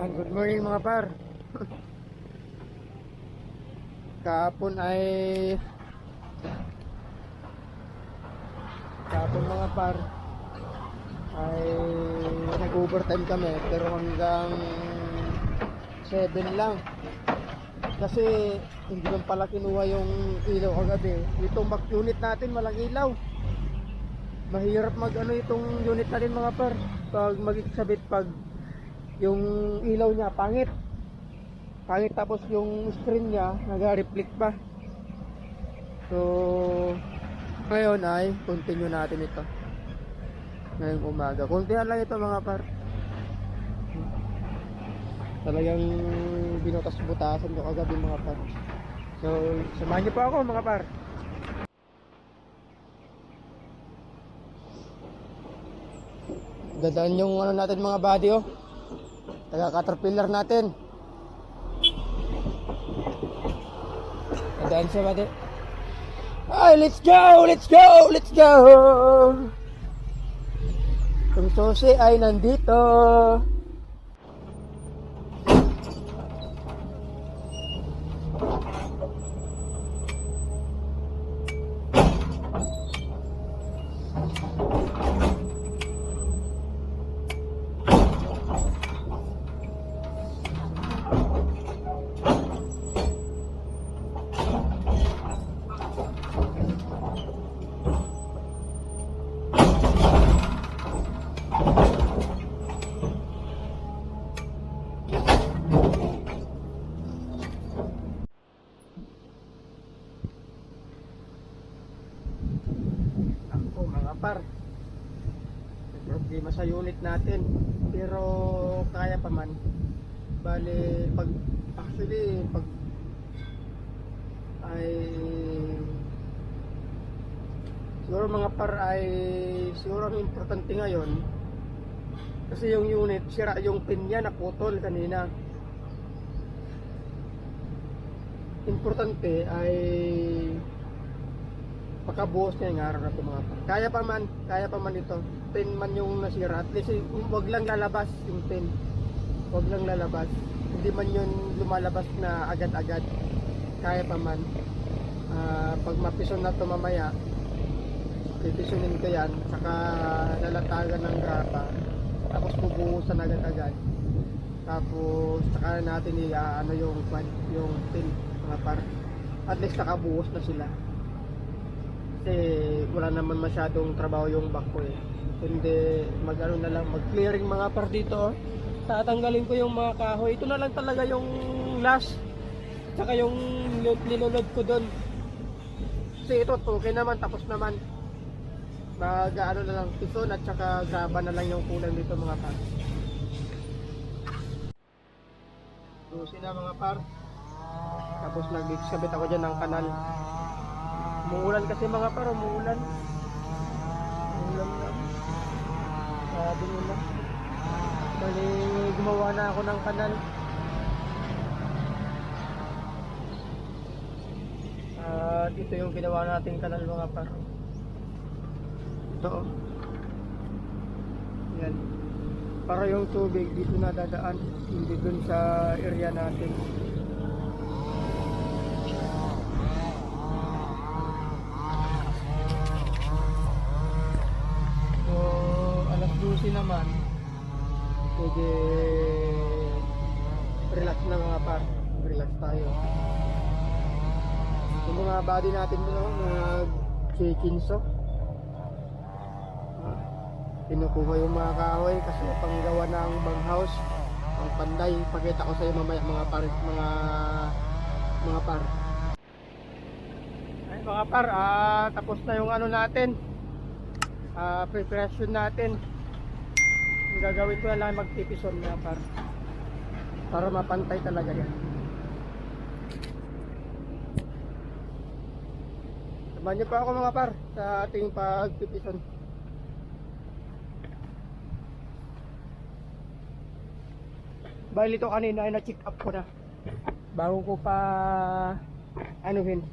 Yan, good morning mga par. Kahapon ay Kahapon mga par ay nag-overtime kami pero hanggang 7 lang. Kasi hindi man pala kinuha yung ilaw kagabi. Itong unit natin walang ilaw. Mahirap mag ano itong unit natin mga par. Pag magkikabit pag yung ilaw niya pangit. Pangit tapos yung screen niya nag-reflect pa. So ngayon ay continue natin ito. Ngayong umaga. Kuntihan lang ito mga par. Talagang binutas-butasan ko kagabi mga par. So samahan niyo po ako mga par. Dadaan yung ano natin mga body oh. Taga caterpillar natin. Dadaan siya body. Ay, let's go! Let's go! Let's go! Yung susi ay nandito. Ako mga par. Problema sa unit natin. Pero kaya pa man. Bale, pag actually pag ay siguro mga par ay siguro importante ngayon kasi yung unit sira yung pin niya naputol kanina importante ay pagkabuhos niya yung araw na ito mga par. Kaya pa man, kaya pa man ito. Pin man yung nasira. At least, yung- wag lang lalabas yung pin. Wag lang lalabas. Hindi man yun lumalabas na agad-agad. Kaya pa man. Ah, pag mapison na ito mamaya, pipisunin ko yan. Saka lalatagan ng grapa. Tapos bubuhusan agad-agad. Tapos, saka natin i ano yung, yung pin mga par. At least nakabuhos na sila kasi wala naman masyadong trabaho yung back ko eh. Hindi mag ano na lang mag clearing mga par dito oh. tatanggalin ko yung mga kahoy. Ito na lang talaga yung last tsaka yung nilod, nilolod ko doon kasi ito okay naman tapos naman. Mag ano na lang pison at tsaka graba na lang yung kulang dito mga par. Susi na mga par. Tapos nag-sabit ako dyan ng kanal Umuulan kasi mga par, umuulan. Umuulan na. Sabi nila. Bali, gumawa na ako ng kanal. At ito yung ginawa nating kanal mga par. Ito oh. Yan. Para yung tubig dito na dadaan, hindi dun sa area natin. So, alas 12 naman, pwede relax na mga par. Relax tayo. Yung mga body natin doon, nag-chikinso. Ah, Kinukuha yung mga kahoy kasi panggawa ng banghouse, ang panday. Pakita ko sa iyo mamaya mga par, mga mga par. Ay mga par, ah, tapos na yung ano natin ah preparation natin yung gagawin ko na lang magtipison na para para mapantay talaga yan. Samahan niyo pa ako mga par sa ating pagtipison bali ito kanina ay na-check up ko na. Bago ko pa anuhin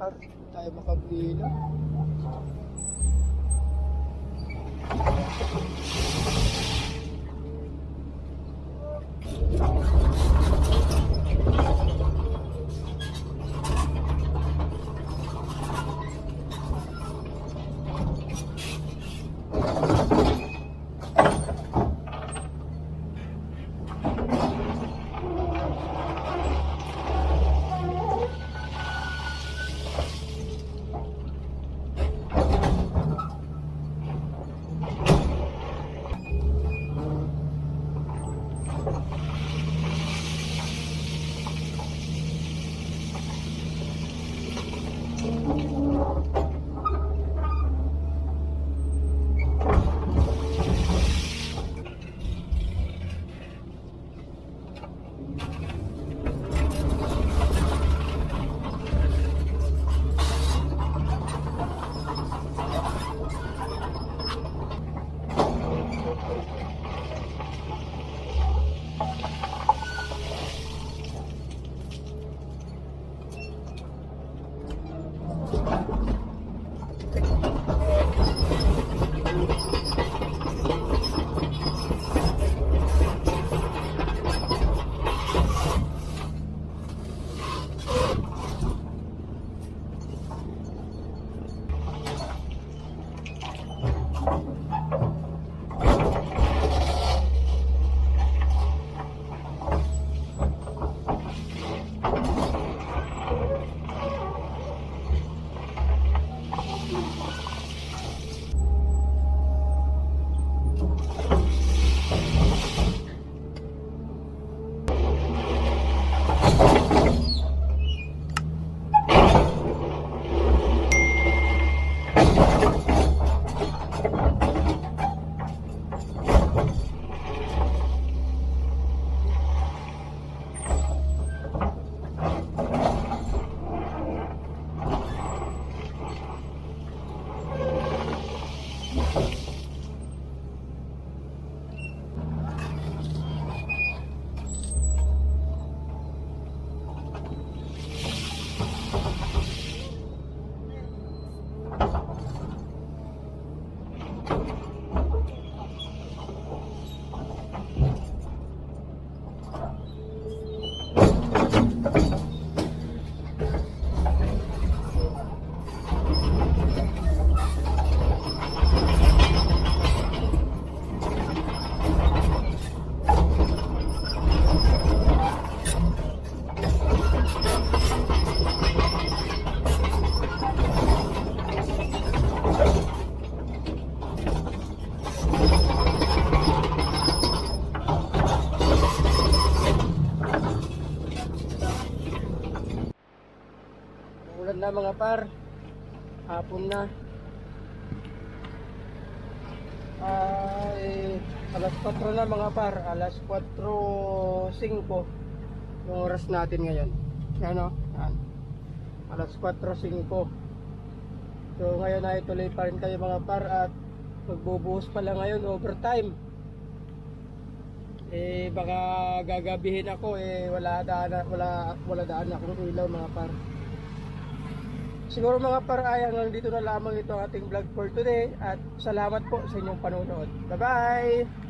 At tayo makabili. Ulan na mga par. Hapon na. Ay, alas 4 na mga par. Alas 4.05 yung oras natin ngayon. Yan o. Yan. Alas 4.05 So ngayon ay tuloy pa rin kayo mga par at magbubuhos pala ngayon overtime. Eh baka gagabihin ako eh wala daan wala wala daan akong ilaw mga par. Siguro mga parayang dito na lamang ito ating vlog for today at salamat po sa inyong panonood. Bye-bye!